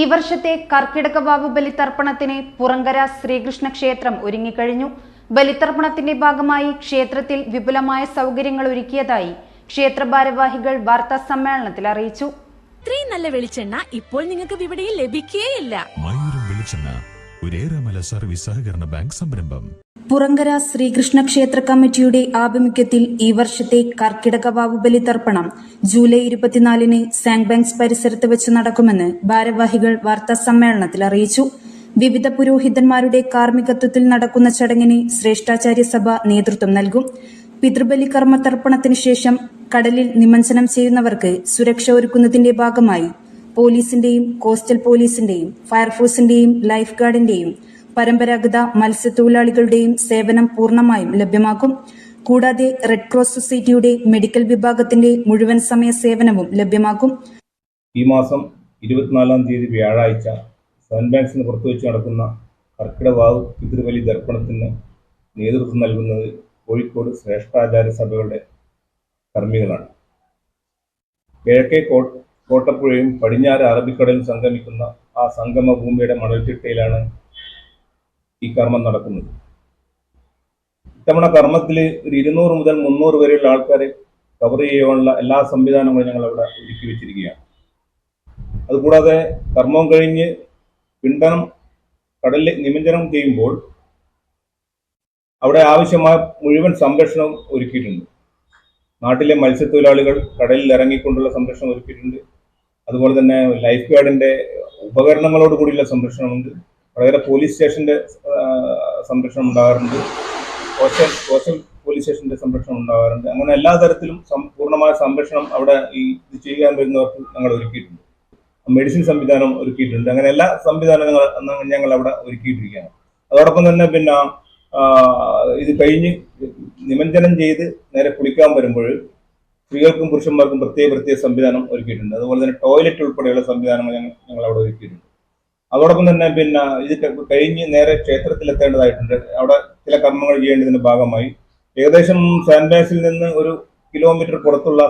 ഈ വർഷത്തെ കർക്കിടക വാവ് ബലിതർപ്പണത്തിന് പുറങ്കര ശ്രീകൃഷ്ണ ക്ഷേത്രം ഒരുങ്ങിക്കഴിഞ്ഞു. ബലിതർപ്പണത്തിന്റെ ഭാഗമായി ക്ഷേത്രത്തിൽ വിപുലമായ സൗകര്യങ്ങൾ ഒരുക്കിയതായി ക്ഷേത്ര ഭാരവാഹികൾ വാർത്താ സമ്മേളനത്തിൽ അറിയിച്ചു. ഇത്രയും നല്ല വെളിച്ചെണ്ണ ഇപ്പോൾ നിങ്ങൾക്ക് വിപണിയിൽ ലഭിക്കുകയില്ല മയൂരം വെളിച്ചെണ്ണ ഒരേറെമല സർവീസ് സഹകരണ ബാങ്ക് സംരംഭം. പുറങ്കര ശ്രീകൃഷ്ണ ക്ഷേത്ര കമ്മിറ്റിയുടെ ആഭിമുഖ്യത്തിൽ ഈ വർഷത്തെ കർക്കിടക വാവുബലി തർപ്പണം ജൂലൈ ഇരുപത്തിനാലിന് സാങ് ബാങ്ക്സ് പരിസരത്ത് വെച്ച് നടക്കുമെന്ന് ഭാരവാഹികൾ വാർത്താ സമ്മേളനത്തിൽ അറിയിച്ചു. വിവിധ പുരോഹിതന്മാരുടെ കാർമ്മികത്വത്തിൽ നടക്കുന്ന ചടങ്ങിന് ശ്രേഷ്ഠാചാര്യ സഭ നേതൃത്വം നൽകും. പിതൃബലി കർമ്മ തർപ്പണത്തിന് ശേഷം കടലിൽ നിമഞ്ജനം ചെയ്യുന്നവർക്ക് സുരക്ഷ ഒരുക്കുന്നതിന്റെ ഭാഗമായി പോലീസിന്റെയും കോസ്റ്റൽ പോലീസിന്റെയും ഫയർഫോഴ്സിന്റെയും ലൈഫ് ഗാർഡിന്റെയും പരമ്പരാഗത മത്സ്യത്തൊഴിലാളികളുടെയും സേവനം പൂർണമായും ലഭ്യമാക്കും. കൂടാതെ റെഡ് ക്രോസ് സൊസൈറ്റിയുടെ മെഡിക്കൽ വിഭാഗത്തിന്റെ മുഴുവൻ സമയ സേവനവും ലഭ്യമാക്കും. ഈ മാസം ഇരുപത്തിനാലാം തീയതി വ്യാഴാഴ്ച സെവൻ ബാങ്ക്സിന് പുറത്തുവെച്ച് നടക്കുന്ന കർക്കിടവാവ് പിതൃബലി ദർപ്പണത്തിന് നേതൃത്വം നൽകുന്നത് കോഴിക്കോട് ശ്രേഷ്ഠാചാര്യ സഭകളുടെ കർമ്മികളാണ്. കിഴക്കേ കോട്ടപ്പുഴയും പടിഞ്ഞാറ് അറബിക്കടലും സംഗമിക്കുന്ന ആ സംഗമ ഭൂമിയുടെ മണൽത്തിട്ടയിലാണ് ഈ കർമ്മം നടക്കുന്നത്. ഇത്തവണ കർമ്മത്തിൽ ഒരു ഇരുന്നൂറ് മുതൽ മുന്നൂറ് വരെയുള്ള ആൾക്കാരെ കവർ ചെയ്യാനുള്ള എല്ലാ സംവിധാനങ്ങളും ഞങ്ങൾ അവിടെ ഒരുക്കി വെച്ചിരിക്കുകയാണ്. അതുകൂടാതെ കർമ്മം കഴിഞ്ഞ് പിണ്ടനം കടലിൽ നിമഞ്ജനം ചെയ്യുമ്പോൾ അവിടെ ആവശ്യമായ മുഴുവൻ സംരക്ഷണം ഒരുക്കിയിട്ടുണ്ട്. നാട്ടിലെ മത്സ്യത്തൊഴിലാളികൾ കടലിൽ ഇറങ്ങിക്കൊണ്ടുള്ള സംരക്ഷണം ഒരുക്കിയിട്ടുണ്ട്. അതുപോലെ തന്നെ ലൈഫ് ഗാർഡിന്റെ ഉപകരണങ്ങളോട് കൂടിയുള്ള സംരക്ഷണമുണ്ട്. വളരെ പോലീസ് സ്റ്റേഷന്റെ സംരക്ഷണം ഉണ്ടാകാറുണ്ട്. കോസ്റ്റൽ കോസ്റ്റൽ പോലീസ് സ്റ്റേഷന്റെ സംരക്ഷണം ഉണ്ടാകാറുണ്ട്. അങ്ങനെ എല്ലാ തരത്തിലും പൂർണമായ സംരക്ഷണം അവിടെ ഈ ചെയ്യാൻ വരുന്നവർക്ക് ഞങ്ങൾ ഒരുക്കിയിട്ടുണ്ട്. മെഡിസിൻ സംവിധാനം ഒരുക്കിയിട്ടുണ്ട്. അങ്ങനെ എല്ലാ സംവിധാനങ്ങളും ഞങ്ങൾ അവിടെ ഒരുക്കിയിട്ടിരിക്കുകയാണ്. അതോടൊപ്പം തന്നെ പിന്നെ ഇത് കഴിഞ്ഞ് നിമഞ്ജനം ചെയ്ത് നേരെ കുളിക്കാൻ വരുമ്പോൾ സ്ത്രീകൾക്കും പുരുഷന്മാർക്കും പ്രത്യേക പ്രത്യേക സംവിധാനം ഒരുക്കിയിട്ടുണ്ട്. അതുപോലെ തന്നെ ടോയ്ലറ്റ് ഉൾപ്പെടെയുള്ള സംവിധാനങ്ങൾ ഞങ്ങൾ ഞങ്ങൾ അവിടെ ഒരുക്കിയിട്ടുണ്ട്. അതോടൊപ്പം തന്നെ പിന്നെ ഇത് കഴിഞ്ഞ് നേരെ ക്ഷേത്രത്തിൽ എത്തേണ്ടതായിട്ടുണ്ട് അവിടെ ചില കർമ്മങ്ങൾ ചെയ്യേണ്ടതിന്റെ ഭാഗമായി. ഏകദേശം സാൻഡാസിൽ നിന്ന് ഒരു കിലോമീറ്റർ പുറത്തുള്ള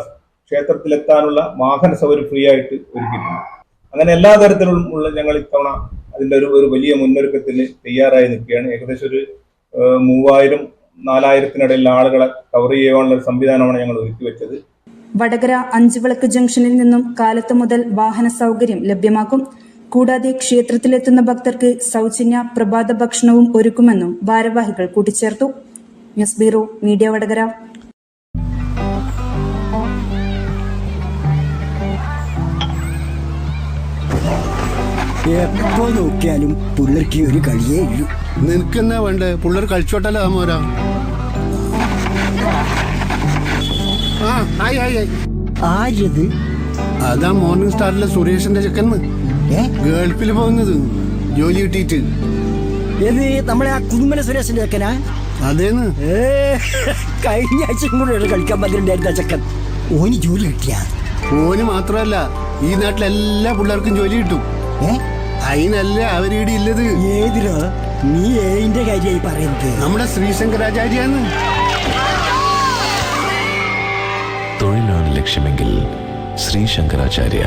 ക്ഷേത്രത്തിലെത്താനുള്ള വാഹന സൗകര്യം ഫ്രീ ആയിട്ട് ഒരുക്കിയിട്ടുണ്ട്. അങ്ങനെ എല്ലാ തരത്തിലും ഉള്ള ഞങ്ങൾ ഇത്തവണ അതിന്റെ ഒരു ഒരു വലിയ മുന്നൊരുക്കത്തിന് തയ്യാറായി നിൽക്കുകയാണ്. ഏകദേശം ഒരു മൂവായിരം നാലായിരത്തിനിടയിൽ ആളുകളെ കവർ ചെയ്യാനുള്ള ഒരു സംവിധാനമാണ് ഞങ്ങൾ ഒരുക്കി വെച്ചത്. വടകര അഞ്ചുവിളക്ക് ജംഗ്ഷനിൽ നിന്നും കാലത്ത് മുതൽ വാഹന സൗകര്യം ലഭ്യമാക്കും. കൂടാതെ ക്ഷേത്രത്തിലെത്തുന്ന ഭക്തർക്ക് സൗജന്യ പ്രഭാത ഭക്ഷണവും ഒരുക്കുമെന്നും ഭാരവാഹികൾ കൂട്ടിച്ചേർത്തു. News bureau media Vadakara. എപ്പോ നോക്കിയാലും പുള്ളർക്ക് ഒരു കളിയേ ഇല്ലു. നിനക്കെന്നാ വേണ്ടേ? പുള്ളർ കളിച്ചോട്ടല്ലോ മോരാ? ആ ആയി ആയി ആയി. ആരത് അതാ മോർണിംഗ് സ്റ്റാറിലെ സുരേഷിന്റെ ചെക്കന്ന് ഏ ഗൾഫിൽ പോകുന്നത് ജോലി കിട്ടിയിട്ട്. ഏത് നമ്മളെ ആ കുതുമന സുരേഷിന്റെ ചെക്കനാ? അതേന്ന്. ഏ കഴിഞ്ഞ ആഴ്ച കൂടെ കളിക്കാൻ പറ്റുന്നുണ്ടായിരുന്ന ചെക്കൻ. ഓന് ജോലി കിട്ടിയ? ഓന് മാത്രമല്ല ഈ നാട്ടിലെ എല്ലാ പിള്ളേർക്കും ജോലി കിട്ടും. ഏ? അതിനല്ല അവരീടെ ഇല്ലത്. ഏതിലോ നീ ഏതിന്റെ കാര്യമായി പറയുന്നത്. നമ്മുടെ ശ്രീശങ്കരാചാര്യാന്ന് തൊഴിലാണ് ലക്ഷ്യമെങ്കിൽ ശ്രീ ശങ്കരാചാര്യ